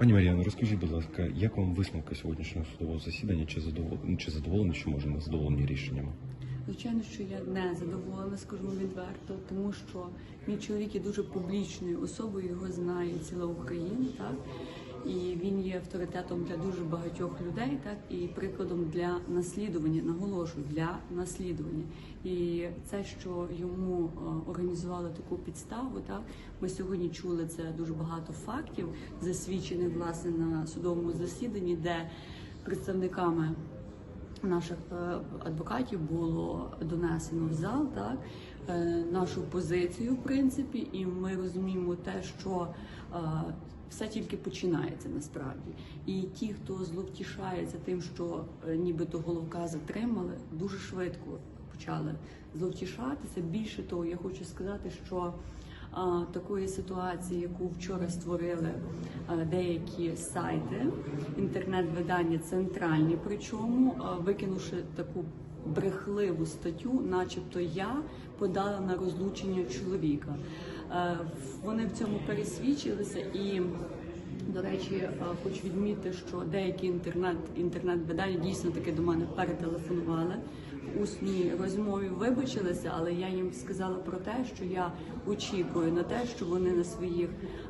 Пані Мар'яно, розкажіть, будь ласка, як вам висновки сьогоднішнього судового засідання? Чи задоволені, чи задоволені, що може не задоволені рішеннями? Звичайно, що я не задоволена, скажу відверто, тому що мій чоловік є дуже публічною особою, його знає ціла Україна, так і він є авторитетом для дуже багатьох людей, так і прикладом для наслідування. Наголошую для наслідування. І це, що йому е, організували таку підставу, так ми сьогодні чули це дуже багато фактів, засвідчених власне на судовому засіданні, де представниками наших е, адвокатів було донесено в зал так е, нашу позицію, в принципі, і ми розуміємо те, що е, все тільки починається насправді. І ті, хто зловтішається тим, що нібито головка затримали, дуже швидко почали зловтішатися. Більше того, я хочу сказати, що такої ситуації, яку вчора створили деякі сайти, інтернет-видання центральні, причому викинувши таку брехливу статтю, начебто я подала на розлучення чоловіка. Вони в цьому пересвідчилися і. До речі, хочу відмітити, що деякі інтернет інтернет-видання дійсно таки до мене перетелефонували усній розмові, вибачилися, але я їм сказала про те, що я очікую на те, що вони на своїх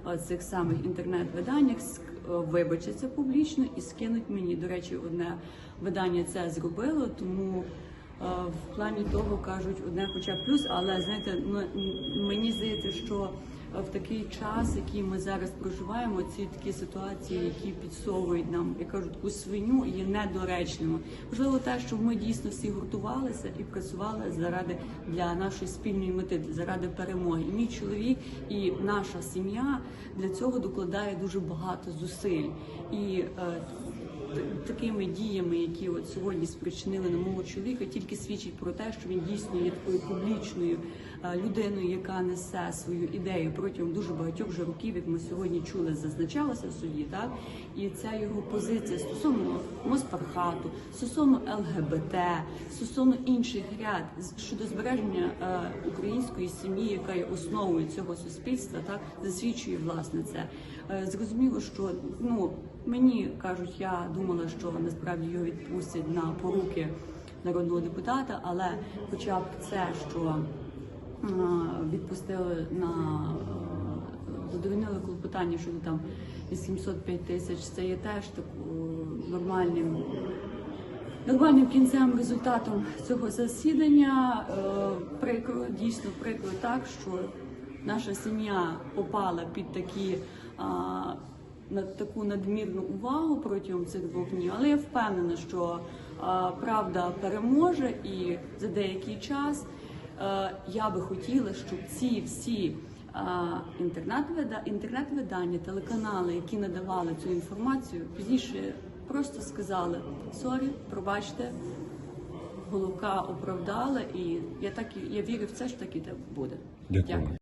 е, цих самих інтернет-виданнях е, вибачаться публічно і скинуть мені. До речі, одне видання це зробило, тому. Е, В плані того кажуть одне, хоча плюс, але знаєте, ну, мені здається, що в такий час, який ми зараз проживаємо, ці такі ситуації, які підсовують нам, як кажуть, таку свиню, є недоречними. Можливо, те, що ми дійсно всі гуртувалися і працювали заради для нашої спільної мети, заради перемоги. І мій чоловік і наша сім'я для цього докладає дуже багато зусиль. І е, такими діями, які от сьогодні спричинили на мого чоловіка, тільки свідчить про те, що він дійсно є такою публічною людиною, яка несе свою ідею протягом дуже багатьох вже років, як ми сьогодні чули, зазначалося в суді, так і ця його позиція стосовно Моспархату, стосовно ЛГБТ, стосовно інших ряд щодо збереження української сім'ї, яка є основою цього суспільства, так засвідчує власне це. Е, зрозуміло, що ну мені кажуть, я думала, що насправді його відпустять на поруки народного депутата, але хоча б це, що е, відпустили на е, задовольнили клопотання щодо там 805 тисяч, це є теж таку нормальним. Нормальним кінцевим результатом цього засідання е, прикро, дійсно прикро так, що наша сім'я попала під такі на таку надмірну увагу протягом цих двох днів. Але я впевнена, що правда переможе, і за деякий час е, я би хотіла, щоб ці всі а, інтернет-вида- інтернет-видання, телеканали, які надавали цю інформацію, пізніше просто сказали сорі, пробачте. Головка оправдала, і я так і я вірю в це, що так і буде. Дякую.